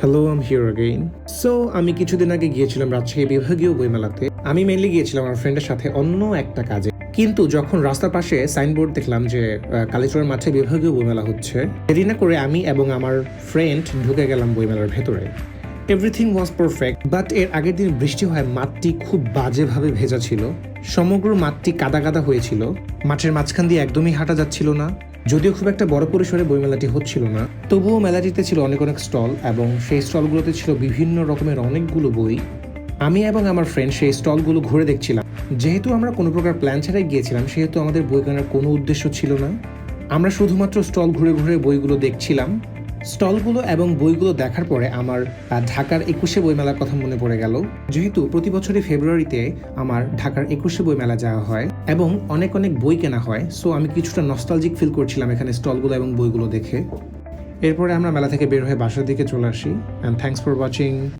Hello am here again so আমি কিছুদিন আগে গিয়েছিলাম রাজশাহী বিভাগীয় বইমেলাতে। আমি মেনলি গিয়েছিলাম আমার ফ্রেন্ডের সাথে অন্য একটা কাজে। কিন্তু যখন রাস্তার পাশে সাইনবোর্ড দেখলাম যে কালীচরের মাঠে বিভাগীয় বইমেলা হচ্ছে, দেরি না করে আমি এবং আমার ফ্রেন্ড ঢুকে গেলাম বইমেলার ভেতরে। এভরিথিং ওয়াজ পারফেক্ট বাট এর আগের দিন বৃষ্টি হয় মাঠটি খুব বাজেভাবে ভেজা ছিল। সমগ্র মাঠটি কাদা কাদা হয়েছিল। মাঠের মাঝখান দিয়ে একদমই হাঁটা যাচ্ছিল না। যদিও খুব একটা বড় পরিসরে বইমেলাটি হচ্ছিল না, তবুও মেলাটিতে ছিল অনেক অনেক স্টল এবং সেই স্টলগুলোতে ছিল বিভিন্ন রকমের অনেকগুলো বই। আমি এবং আমার ফ্রেন্ড সেই স্টলগুলো ঘুরে দেখছিলাম। যেহেতু আমরা কোনো প্রকার প্ল্যান ছাড়াই গিয়েছিলাম, সেহেতু আমাদের বই কেনার কোনো উদ্দেশ্য ছিল না। আমরা শুধুমাত্র স্টল ঘুরে ঘুরে বইগুলো দেখছিলাম। স্টলগুলো এবং বইগুলো দেখার পরে আমার ঢাকার একুশে বইমেলার কথা মনে পড়ে গেল। যেহেতু প্রতি বছরই ফেব্রুয়ারিতে আমার ঢাকার একুশে বইমেলা যাওয়া হয় এবং অনেক অনেক বই কেনা হয় সো আমি কিছুটা নস্টালজিক ফিল করছিলাম এখানে স্টলগুলো এবং বইগুলো দেখে। এরপরে আমরা মেলা থেকে বের হয়ে বাসার দিকে চলে আসি অ্যান্ড থ্যাংকস ফর ওয়াচিং